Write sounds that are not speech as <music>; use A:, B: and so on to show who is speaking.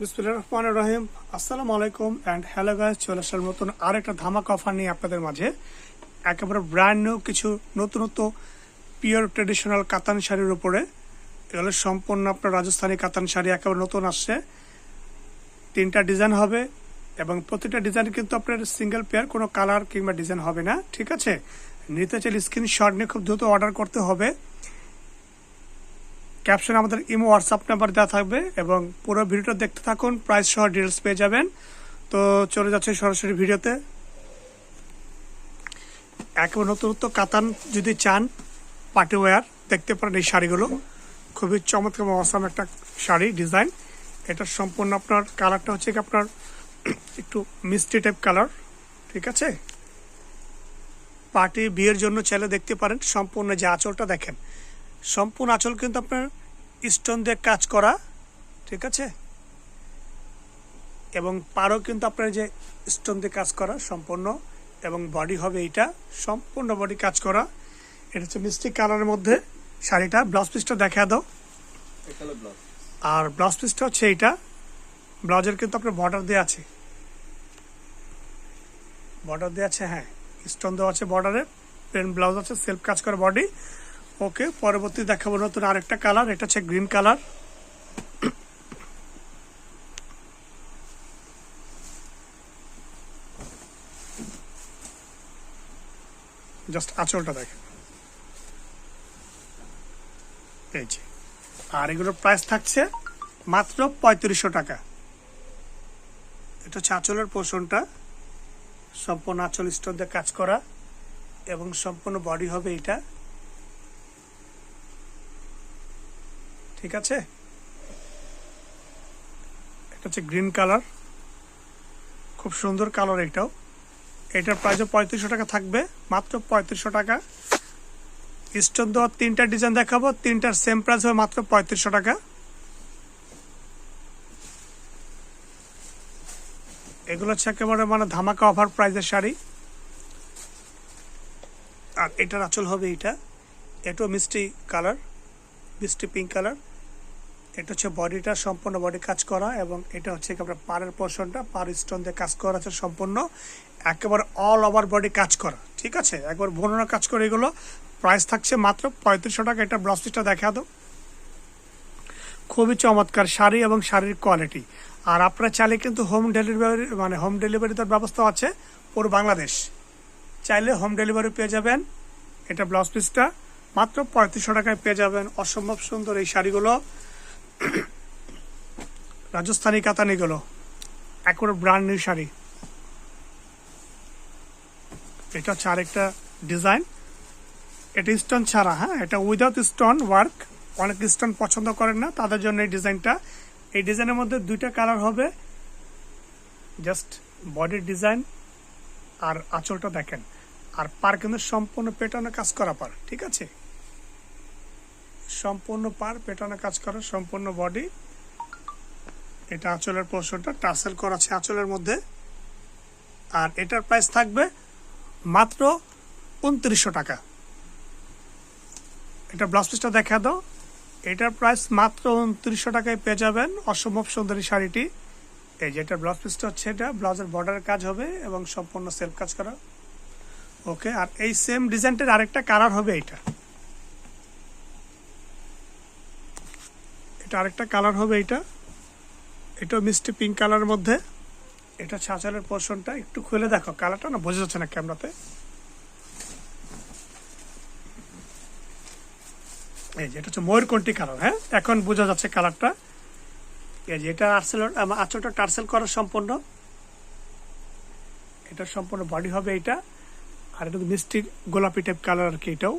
A: বিসমুল্লাহ রহমান রহিম। আসসালামু আলাইকুম অ্যান্ড হ্যালো গাইস চলে আসার মতন আর একটা ধামাকা অফার নিয়ে আপনাদের মাঝে। একেবারে ব্র্যান্ড নিউ কিছু নতুনত্ব পিওর ট্রেডিশনাল কাতান শাড়ির উপরে। এগুলো সম্পূর্ণ আপনার রাজস্থানী কাতান শাড়ি একেবারে নতুন আসছে। তিনটা ডিজাইন হবে এবং প্রতিটা ডিজাইন কিন্তু আপনার সিঙ্গেল পেয়ার কোনো কালার কিংবা ডিজাইন হবে না, ঠিক আছে? নিতে চাইলে স্ক্রিনশট নিয়ে খুব দ্রুত অর্ডার করতে হবে। ক্যাপশনে আমাদের ইমো হোয়াটসঅ্যাপ নাম্বার দেওয়া থাকবে এবং পুরো ভিডিওটা দেখতে থাকুন প্রাইস সহ ডিটেলস পেয়ে যাবেন। তো চলে যাচ্ছে সরাসরি ভিডিওতে। একেবারে নতুনত্ব কাতান যদি চান পার্টি ওয়্যার দেখতে পারেন এই শাড়িগুলো। খুবই চমৎকার অসাম একটা শাড়ি ডিজাইন এটা সম্পূর্ণ আপনার কালারটা হচ্ছে কি আপনার <clears throat> একটু মিষ্টি টাইপ কালার ঠিক আছে? পার্টি বিয়ের জন্য চাইলে দেখতে পারেন, সম্পূর্ণ যে আঁচলটা দেখেন। সম্পূর্ণ আঁচল কিন্তু আপনার স্টোন দিয়ে কাজ করা ঠিক আছে? এবং পারও কিন্তু আপনার যে স্টোন দিয়ে কাজ করা সম্পূর্ণ এবং বডি হবে এইটা সম্পূর্ণ বডি কাজ করা। এটা হচ্ছে মিষ্টি কালারের মধ্যে শাড়িটা। ব্লাউজ পিসটা দেখা দাও। আর ব্লাউজ পিসটা হচ্ছে এইটা। ব্লাউজের কিন্তু আপনার বর্ডার দেওয়া আছে। বর্ডার দেওয়া আছে হ্যাঁ। স্টোন দেওয়া আছে বর্ডারে প্লেন ব্লাউজ আছে সেলফ কাজ করা বডি ওকে, পরবর্তী দেখাবো নতুন আরেকটা কালার, এটা হচ্ছে গ্রিন কালার। জাস্ট আঁচলটা দেখেন। আর এগুলোর প্রাইস থাকছে মাত্র পঁয়ত্রিশশো টাকা। এটা হচ্ছে আঁচলের পোষণটা। সম্পূর্ণ আঁচল স্টোর দিয়ে কাজ করা এবং সম্পূর্ণ বডি হবে এটা। ঠিক আছে? এটা হচ্ছে গ্রিন কালার। খুব সুন্দর কালার এটাও। এটার প্রাইসও পঁয়ত্রিশশো টাকা থাকবে, মাত্র পঁয়ত্রিশশো টাকা। স্টোন দেওয়ার তিনটা ডিজাইন দেখাবো, তিনটার সেম প্রাইস হবে মাত্র পঁয়ত্রিশশো টাকা। এগুলো হচ্ছে একেবারে মানে ধামাকা অফার প্রাইসের শাড়ি। আর এটার আঁচল হবে এটা এটাও মিষ্টি কালার, মিষ্টি পিঙ্ক কালার। এটা হচ্ছে বডিটা সম্পূর্ণ বডি কাজ করা এবং এটা হচ্ছে আপনার পাড়ের পোর্শনটা পার স্টোন দিয়ে কাজ করা আছে সম্পূর্ণ। একেবারে অল ওভার বডি কাজ করা, ঠিক আছে? একবার বর্ণনা কাজ করে এগুলো প্রাইস থাকছে মাত্র পঁয়ত্রিশশো টাকা। এটা ব্লাউজ পিসটা দেখা দাও। খুবই চমৎকার শাড়ি এবং শাড়ির কোয়ালিটি আর আপনারা চাইলে কিন্তু হোম ডেলিভারি মানে হোম ডেলিভারি ব্যবস্থা আছে পুরো বাংলাদেশ। চাইলে হোম ডেলিভারি পেয়ে যাবেন এটা ব্লাউজ পিসটা মাত্র পঁয়ত্রিশশো টাকায় পেয়ে যাবেন। অসম্ভব সুন্দর এই শাড়িগুলো। <coughs> রাজস্থানি কাতানিগুলো একবারে ব্র্যান্ড নিউ শাড়ি। এটা হচ্ছে আরেকটা ডিজাইন এটা স্টোন ছাড়া হ্যাঁ? এটা উইদাউট স্টোন ওয়ার্ক অনেক স্টোন পছন্দ করেন না, তাদের জন্য এই ডিজাইনটা এই ডিজাইনের মধ্যে দুইটা কালার হবে। জাস্ট বডির ডিজাইন আর আঁচলটা দেখেন। আর পার কিন্তু সম্পূর্ণ পেটানো কাজ করা পার, ঠিক আছে? সম্পূর্ণ পার, পেটানো কাজ করা সম্পূর্ণ বডি এটা আঁচলের পোর্শনটা টাসেল করা আছে আঁচলের মধ্যে। আর এটার প্রাইস থাকবে মাত্র উনত্রিশশো টাকা। এটা ব্লাউজ পিসটা দেখা দাও। এটার প্রাইস মাত্র উনত্রিশশো টাকায় পেয়ে যাবেন অসম্ভব সুন্দরী শাড়িটি। এই যে এটা ব্লাউজ পিসটা হচ্ছে, এটা ব্লাউজের বর্ডারের কাজ হবে এবং সম্পূর্ণ সেলফ কাজ করা। ওকে আর এই সেম ডিজাইনটার আরেকটা কালার হবে এটা এটা আরেকটা কালার হবে এটা এটাও মিষ্টি পিঙ্ক কালারের মধ্যে। এটা ছাঁচালের পোর্শনটা একটু খুলে দেখো। কালারটা না বোঝা যাচ্ছে না ক্যামেরাতে এই যে, এটা হচ্ছে ময়ূরকণ্ঠী কালার হ্যাঁ? এখন বোঝা যাচ্ছে কালারটা। এই যে, এটা আর্সেল আঁচলটা টার্সেল করা সম্পূর্ণ এটা সম্পূর্ণ বডি হবে এটা আর এটা মিষ্টি গোলাপি টাইপ কালার আর কি, এটাও।